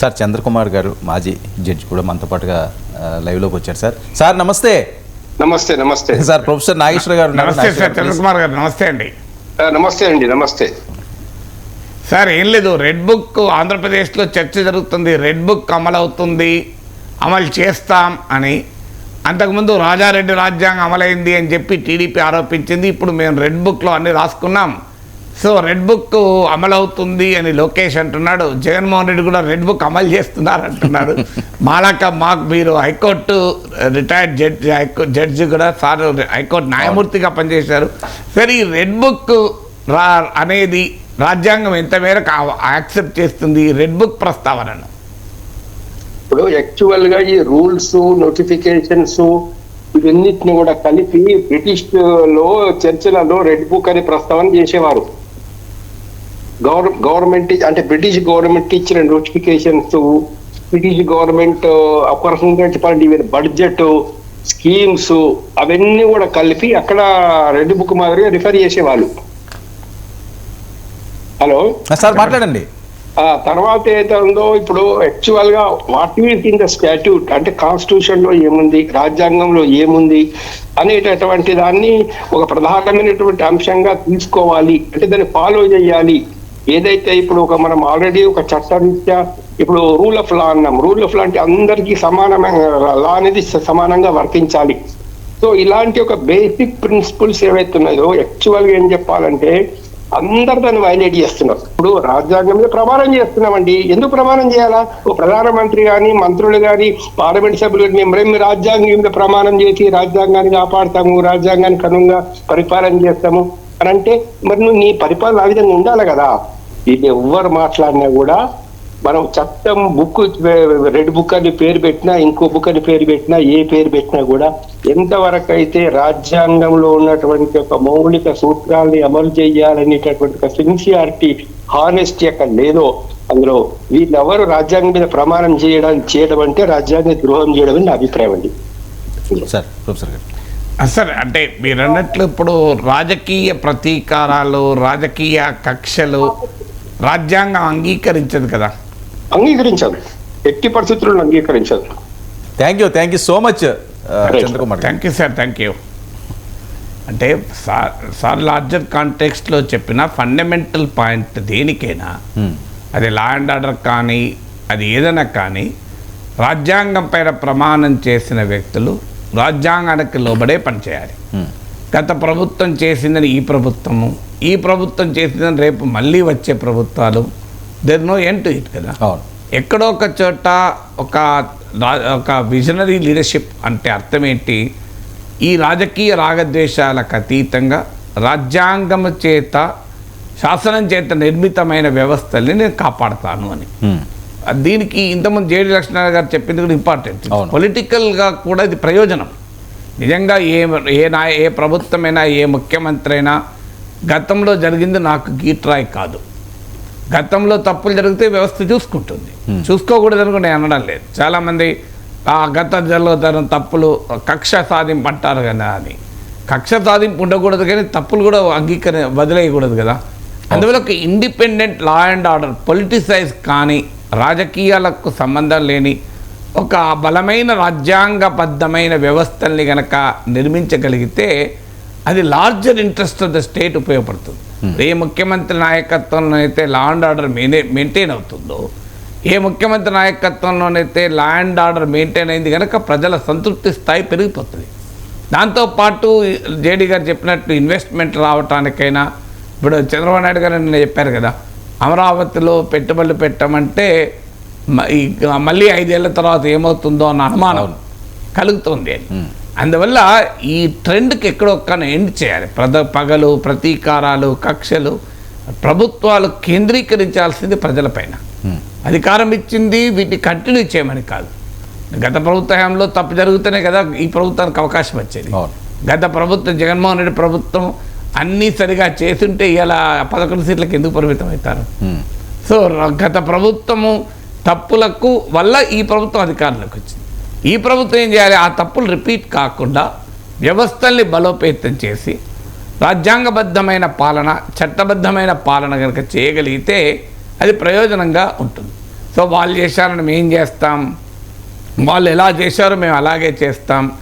Sir Chandrakumar గారు మాజీ judge కూడా మనతో పాటుగా లైవ్లోకి వచ్చారు సార్. సార్ నమస్తే. నమస్తే నమస్తే. సార్ ప్రొఫెసర్ నాగేశ్వర గారు. నమస్తే సార్. చంద్రకుమార్ గారు నమస్తే అండి. నమస్తే అండి నమస్తే. సార్ ఏం లేదు రెడ్ బుక్ ఆంధ్రప్రదేశ్లో చర్చ జరుగుతుంది రెడ్ బుక్ అమలు అవుతుంది అమలు చేస్తాం అని. అంతకుముందు రాజారెడ్డి రాజ్యాంగం అమలైంది అని చెప్పి టీడీపీ ఆరోపించింది ఇప్పుడు మేము రెడ్ బుక్లో అన్ని రాసుకున్నాం. సో రెడ్ బుక్ అమలు అవుతుంది అని లోకేష్ అంటున్నాడు. జగన్మోహన్ రెడ్డి కూడా రెడ్ బుక్ అమలు చేస్తున్నారు అంటున్నాడు. మాలాక మాకు మీరు high court retired judge judge కూడా సార్ హైకోర్టు న్యాయమూర్తిగా పనిచేశారు. సరే ఈ రెడ్ బుక్ రా అనేది రాజ్యాంగం ఎంత మేరకు యాక్సెప్ట్ చేస్తుంది? రెడ్ బుక్ ప్రస్తావనను. ఇప్పుడు యాక్చువల్గా ఈ రూల్స్ నోటిఫికేషన్స్ ఇవన్నిటిని కూడా కలిపి బ్రిటిష్లో చర్చలలో రెడ్ బుక్ అనే ప్రస్తావన చేసేవారు. గవర్నమెంట్ అంటే బ్రిటిష్ గవర్నమెంట్ ఇచ్చిన నోటిఫికేషన్స్ బ్రిటిష్ గవర్నమెంట్ ఒక రకంగా చెప్పాలంటే బడ్జెట్ స్కీమ్స్ అవన్నీ కూడా కలిపి అక్కడ రెడ్ బుక్ మాదిరిగా రిఫర్ చేసేవాళ్ళు. హలో? సార్ మాట్లాడండి. తర్వాత ఉందో ఇప్పుడు యాక్చువల్గా what is in the statute? అంటే కాన్స్టిట్యూషన్లో ఏముంది? రాజ్యాంగంలో ఏముంది? అనేటటువంటి దాన్ని ఒక ప్రధానమైనటువంటి అంశంగా తీసుకోవాలి. అంటే దాన్ని ఫాలో చేయాలి. ఏదైతే ఇప్పుడు ఒక మనం ఆల్రెడీ ఒక చట్టరీత్యా ఇప్పుడు రూల్ ఆఫ్ లా అన్నాం. రూల్ ఆఫ్ లా అంటే అందరికీ సమానమైన లా అనేది సమానంగా వర్తించాలి. సో ఇలాంటి ఒక బేసిక్ ప్రిన్సిపల్స్ ఏవైతే ఉన్నాయో యాక్చువల్గా ఏం చెప్పాలంటే అందరు దాన్ని వైలేట్ చేస్తున్నారు. ఇప్పుడు రాజ్యాంగం మీద ప్రమాణం చేస్తున్నామండి. ఎందుకు ప్రమాణం చేయాలా? ఓ ప్రధానమంత్రి కానీ మంత్రులు కానీ పార్లమెంట్ సభ్యులు కానీ మేము రాజ్యాంగం మీద ప్రమాణం చేసి రాజ్యాంగాన్ని కాపాడతాము రాజ్యాంగానికి అనుగుణంగా పరిపాలన చేస్తాము అని అంటే మరి నువ్వు నీ పరిపాలన ఆ విధంగా ఉండాలి కదా. ఇది ఎవ్వరు మాట్లాడినా కూడా మనం చట్టం బుక్ రెడ్ బుక్ అని పేరు పెట్టినా ఇంకో బుక్ అని పేరు పెట్టినా ఏ పేరు పెట్టినా కూడా ఎంతవరకు అయితే రాజ్యాంగంలో ఉన్నటువంటి ఒక మౌలిక సూత్రాల్ని అమలు చేయాలనేటటువంటి ఒక సిన్సియారిటీ హానెస్టీ అక్కడ లేదో అందులో వీళ్ళెవరు రాజ్యాంగం మీద ప్రమాణం చేయడం చేయడం అంటే రాజ్యాంగ ద్రోహం చేయడం అని నా అభిప్రాయం అండి. సార్ ప్రొఫెసర్ గారు. సార్ అంటే మీరు అన్నట్లు ఇప్పుడు రాజకీయ ప్రతీకారాలు రాజకీయ కక్షలు రాజ్యాంగం అంగీకరించదు కదా అంగీకరించాలి ఎట్టి పరిస్థితుల్లో అంగీకరించాలి thank you thank you so much. Chandrakumar thank you sir thank you అంటే సార్ సార్ లార్జర్ కాంటెక్స్ట్లో చెప్పిన ఫండమెంటల్ పాయింట్ దేనికైనా Hmm. అది లా అండ్ ఆర్డర్ కానీ అది ఏదైనా కానీ రాజ్యాంగం పైన ప్రమాణం చేసిన వ్యక్తులు రాజ్యాంగానికి లోబడే పనిచేయాలి Hmm. గత ప్రభుత్వం చేసిందని ఈ ప్రభుత్వము ఈ ప్రభుత్వం చేసిందని రేపు మళ్ళీ వచ్చే ప్రభుత్వాలు. There no end to it కదా. ఎక్కడో ఒక చోట ఒక ఒక విజనరీ లీడర్షిప్ అంటే అర్థం ఏంటి? ఈ రాజకీయ రాగద్వేషాలకు అతీతంగా రాజ్యాంగం చేత శాసనం చేత నిర్మితమైన వ్యవస్థల్ని నేను కాపాడతాను అని. దీనికి ఇంతకుముందు జేడి లక్ష్మణ్ గారు చెప్పింది కూడా ఇంపార్టెంట్. పొలిటికల్గా కూడా ఇది ప్రయోజనం. నిజంగా ఏ ఏ నా ఏ ప్రభుత్వమైనా ఏ ముఖ్యమంత్రి అయినా గతంలో జరిగింది నాకు గీట్రాయ్ కాదు. గతంలో తప్పులు జరిగితే వ్యవస్థ చూసుకుంటుంది. చూసుకోకూడదని కూడా నేను అనడం లేదు. చాలామంది ఆ గత జరుగుతున్న తప్పులు కక్ష సాధింపు అంటారు కదా అని. కక్ష సాధింపు ఉండకూడదు కానీ తప్పులు కూడా అంగీకరి వదిలేయకూడదు కదా. అందువల్ల ఒక independent law and order politicize కానీ రాజకీయాలకు సంబంధం లేని ఒక బలమైన రాజ్యాంగబద్ధమైన వ్యవస్థల్ని గనక నిర్మించగలిగితే అది larger interest of the state ఉపయోగపడుతుంది. ఏ ముఖ్యమంత్రి నాయకత్వంలోనైతే law and order main maintain అవుతుందో ఏ ముఖ్యమంత్రి నాయకత్వంలోనైతే లా అండ్ ఆర్డర్ మెయింటైన్ అయింది కనుక ప్రజల సంతృప్తి స్థాయి పెరిగిపోతుంది. దాంతోపాటు జేడీ గారు చెప్పినట్టు ఇన్వెస్ట్మెంట్ రావటానికైనా ఇప్పుడు చంద్రబాబు నాయుడు గారు నిన్న చెప్పారు కదా అమరావతిలో పెట్టుబడులు పెట్టమంటే మళ్ళీ ఐదేళ్ళ తర్వాత ఏమవుతుందో అన్న అనుమానం కలుగుతుంది అని అందువల్ల ఈ ట్రెండ్కి ఎక్కడొక్కన ఎండ్ చేయాలి ప్రద పగలు ప్రతీకారాలు కక్షలు ప్రభుత్వాలు కేంద్రీకరించాల్సింది ప్రజలపైన. అధికారం ఇచ్చింది వీటిని కంటిన్యూ చేయమని కాదు గత ప్రభుత్వ హయాంలో తప్పు జరుగుతూనే కదా ఈ ప్రభుత్వానికి అవకాశం వచ్చేది. గత ప్రభుత్వం జగన్మోహన్ రెడ్డి ప్రభుత్వం అన్నీ సరిగా చేస్తుంటే ఇలా పదకొండు సీట్లకు ఎందుకు పరిమితం అవుతారు. సో గత ప్రభుత్వము తప్పులకు వల్ల ఈ ప్రభుత్వం అధికారంలోకి వచ్చింది ఈ ప్రభుత్వం ఏం చేయాలి? ఆ తప్పులు రిపీట్ కాకుండా వ్యవస్థల్ని బలోపేతం చేసి రాజ్యాంగబద్ధమైన పాలన చట్టబద్ధమైన పాలన కనుక చేయగలిగితే అది ప్రయోజనంగా ఉంటుంది. సో వాళ్ళు చేశారని మేము చేస్తాం? వాళ్ళు ఎలా చేశారో మేము అలాగే చేస్తాం.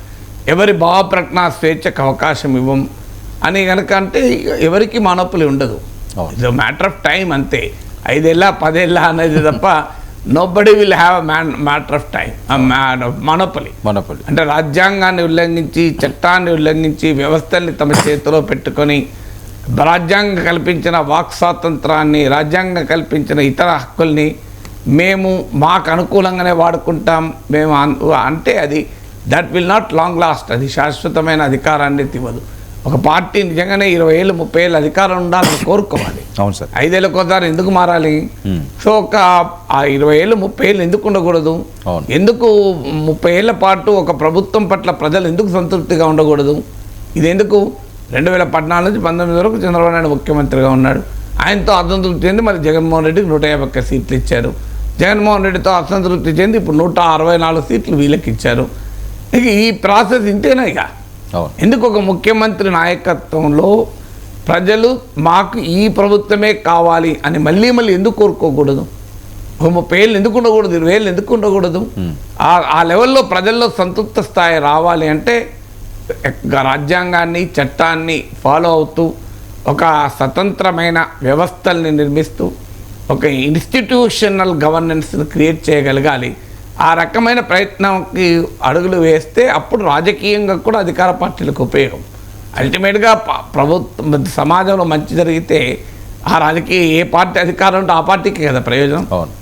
ఎవరి భావ ప్రకటన స్వేచ్ఛకు అవకాశం ఇవ్వం అని కనుక అంటే ఎవరికి మానోపులి ఉండదు. ఇట్స్ మ్యాటర్ ఆఫ్ టైం అంతే. ఐదేళ్ళ పదేళ్ళ అనేది తప్ప nobody will have man matter of time monopoly Manapalli అంటే రాజ్యాంగాన్ని ఉల్లంఘించి చట్టాన్ని ఉల్లంఘించి వ్యవస్థల్ని తమ చేతిలో పెట్టుకొని రాజ్యాంగం కల్పించిన వాక్ స్వాతంత్రాన్ని రాజ్యాంగం కల్పించిన ఇతర హక్కుల్ని మేము మాకు అనుకూలంగానే వాడుకుంటాం. మేము అంటే అది that will not long last అది శాశ్వతమైన అధికారాన్ని ఇవ్వదు. ఒక పార్టీ నిజంగానే ఇరవై ఏళ్ళు ముప్పై ఏళ్ళు అధికారం ఉండాలని కోరుకోవాలి. అవును సార్. ఐదేళ్ళకోసారి ఎందుకు మారాలి. సో ఒక ఆ ఇరవై ఏళ్ళు ముప్పై ఏళ్ళు ఎందుకు ఉండకూడదు. ఎందుకు ముప్పై ఏళ్ళ పాటు ఒక ప్రభుత్వం పట్ల ప్రజలు ఎందుకు సంతృప్తిగా ఉండకూడదు? ఇది ఎందుకు రెండు వేల పద్నాలుగు నుంచి పంతొమ్మిది వరకు చంద్రబాబు నాయుడు ముఖ్యమంత్రిగా ఉన్నాడు. ఆయనతో అసంతృప్తి చెంది మరి జగన్మోహన్ రెడ్డికి నూట యాభై ఒక్క సీట్లు ఇచ్చారు. జగన్మోహన్ రెడ్డితో అసంతృప్తి చెంది ఇప్పుడు నూట అరవై నాలుగు సీట్లు వీళ్ళకి ఇచ్చారు ఇక ఈ ప్రాసెస్ ఇంతేనా ఇక? ఎందుకు ఒక ముఖ్యమంత్రి నాయకత్వంలో ప్రజలు మాకు ఈ ప్రభుత్వమే కావాలి అని మళ్ళీ మళ్ళీ ఎందుకు కోరుకోకూడదు? ఒక ముప్పై ఏళ్ళు ఎందుకు ఉండకూడదు? ఇరవై ఏళ్ళు ఎందుకు ఉండకూడదు? ఆ లెవెల్లో ప్రజల్లో సంతృప్త స్థాయి రావాలి అంటే రాజ్యాంగాన్ని చట్టాన్ని ఫాలో అవుతూ ఒక స్వతంత్రమైన వ్యవస్థల్ని నిర్మిస్తూ ఒక ఇన్స్టిట్యూషనల్ గవర్నెన్స్ని క్రియేట్ చేయగలగాలి. ఆ రకమైన ప్రయత్నంకి అడుగులు వేస్తే అప్పుడు రాజకీయంగా కూడా అధికార పార్టీలకు ఉపయోగం. అల్టిమేట్గా ప్రభుత్వం సమాజంలో మంచి జరిగితే ఆ రాజకీయ ఏ పార్టీ అధికారం ఉంటే ఆ పార్టీకి కదా ప్రయోజనం. అవును.